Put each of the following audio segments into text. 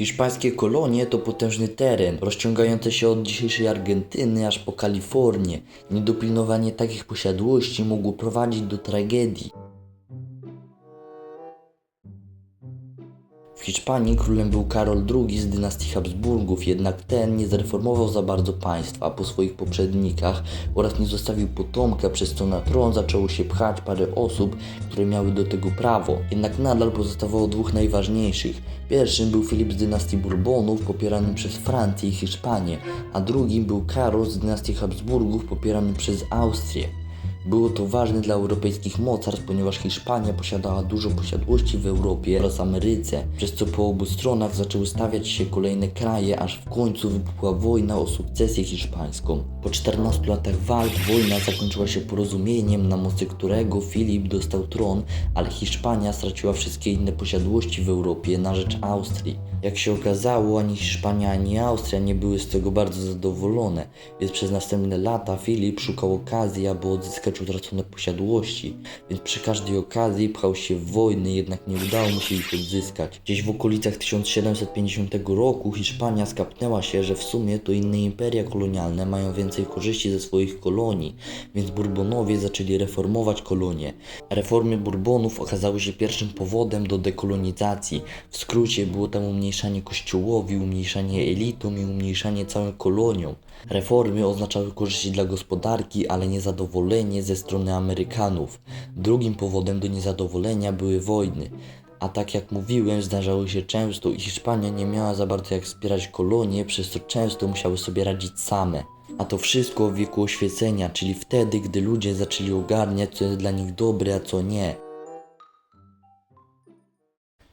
Hiszpańskie kolonie to potężny teren, rozciągający się od dzisiejszej Argentyny aż po Kalifornię. Niedopilnowanie takich posiadłości mogło prowadzić do tragedii. W Hiszpanii królem był Karol II z dynastii Habsburgów, jednak ten nie zreformował za bardzo państwa po swoich poprzednikach oraz nie zostawił potomka, przez co na tron zaczęło się pchać parę osób, które miały do tego prawo. Jednak nadal pozostawało dwóch najważniejszych. Pierwszym był Filip z dynastii Bourbonów, popierany przez Francję i Hiszpanię, a drugim był Karol z dynastii Habsburgów, popierany przez Austrię. Było to ważne dla europejskich mocarstw, ponieważ Hiszpania posiadała dużo posiadłości w Europie oraz Ameryce, przez co po obu stronach zaczęły stawiać się kolejne kraje, aż w końcu wybuchła wojna o sukcesję hiszpańską. Po 14 latach walk wojna zakończyła się porozumieniem, na mocy którego Filip dostał tron, ale Hiszpania straciła wszystkie inne posiadłości w Europie na rzecz Austrii. Jak się okazało, ani Hiszpania, ani Austria nie były z tego bardzo zadowolone, więc przez następne lata Filip szukał okazji, aby odzyskać utracone posiadłości, więc przy każdej okazji pchał się w wojny, jednak nie udało mu się ich odzyskać. Gdzieś w okolicach 1750 roku Hiszpania skapnęła się, że w sumie to inne imperia kolonialne mają więcej korzyści ze swoich kolonii, więc Bourbonowie zaczęli reformować kolonie. Reformy Bourbonów okazały się pierwszym powodem do dekolonizacji. W skrócie było tam umniejszanie kościołowi, umniejszanie elitom i umniejszanie całym koloniom. Reformy oznaczały korzyści dla gospodarki, ale niezadowolenie ze strony Amerykanów. Drugim powodem do niezadowolenia były wojny. A tak jak mówiłem, zdarzały się często i Hiszpania nie miała za bardzo jak wspierać kolonie, przez co często musiały sobie radzić same. A to wszystko w wieku oświecenia, czyli wtedy, gdy ludzie zaczęli ogarniać, co jest dla nich dobre, a co nie.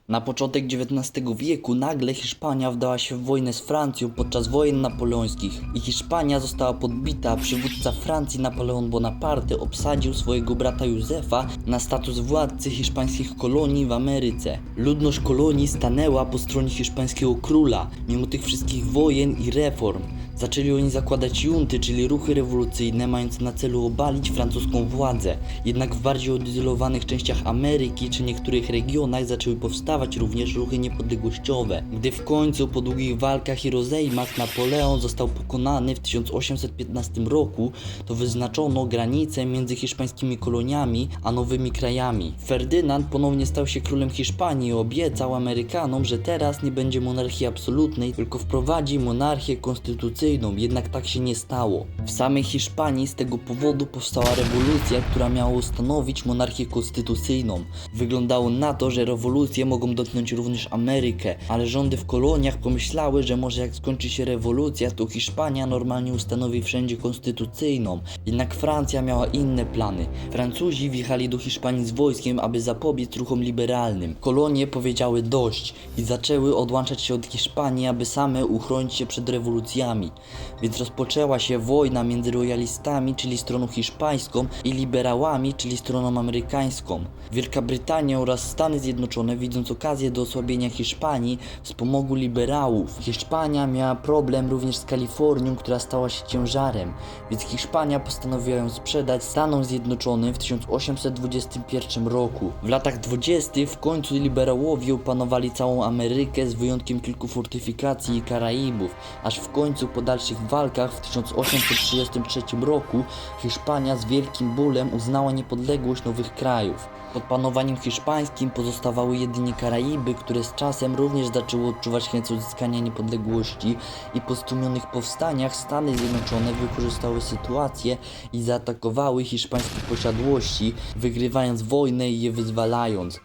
Na początek XIX wieku nagle Hiszpania wdała się w wojnę z Francją podczas wojen napoleońskich i Hiszpania została podbita, a przywódca Francji Napoleon Bonaparte obsadził swojego brata Józefa na status władcy hiszpańskich kolonii w Ameryce. Ludność kolonii stanęła po stronie hiszpańskiego króla, mimo tych wszystkich wojen i reform. Zaczęli oni zakładać junty, czyli ruchy rewolucyjne mające na celu obalić francuską władzę. Jednak w bardziej odizolowanych częściach Ameryki czy niektórych regionach zaczęły powstawać również ruchy niepodległościowe. Gdy w końcu po długich walkach i rozejmach Napoleon został pokonany w 1815 roku, to wyznaczono granicę między hiszpańskimi koloniami a nowymi krajami. Ferdynand ponownie stał się królem Hiszpanii i obiecał Amerykanom, że teraz nie będzie monarchii absolutnej, tylko wprowadzi monarchię konstytucyjną, jednak tak się nie stało. W samej Hiszpanii z tego powodu powstała rewolucja, która miała ustanowić monarchię konstytucyjną. Wyglądało na to, że rewolucje mogą dotknąć również Amerykę, ale rządy w koloniach pomyślały, że może jak skończy się rewolucja, to Hiszpania normalnie ustanowi wszędzie konstytucyjną. Jednak Francja miała inne plany. Francuzi wjechali do Hiszpanii z wojskiem, aby zapobiec ruchom liberalnym. Kolonie powiedziały dość i zaczęły odłączać się od Hiszpanii, aby same uchronić się przed rewolucjami. Więc rozpoczęła się wojna między royalistami, czyli stroną hiszpańską, i liberałami, czyli stroną amerykańską. Wielka Brytania oraz Stany Zjednoczone, widząc okazję do osłabienia Hiszpanii, wspomogły liberałów. Hiszpania miała problem również z Kalifornią, która stała się ciężarem, więc Hiszpania postanowiła ją sprzedać Stanom Zjednoczonym w 1821 roku. W latach 20. w końcu liberałowie opanowali całą Amerykę z wyjątkiem kilku fortyfikacji i Karaibów, aż w końcu po dalszych walkach w 1833 roku Hiszpania z wielkim bólem uznała niepodległość nowych krajów. Pod panowaniem hiszpańskim pozostawały jedynie Karaiby, które z czasem również zaczęły odczuwać chęć uzyskania niepodległości i po stłumionych powstaniach Stany Zjednoczone wykorzystały sytuację i zaatakowały hiszpańskie posiadłości, wygrywając wojnę i je wyzwalając.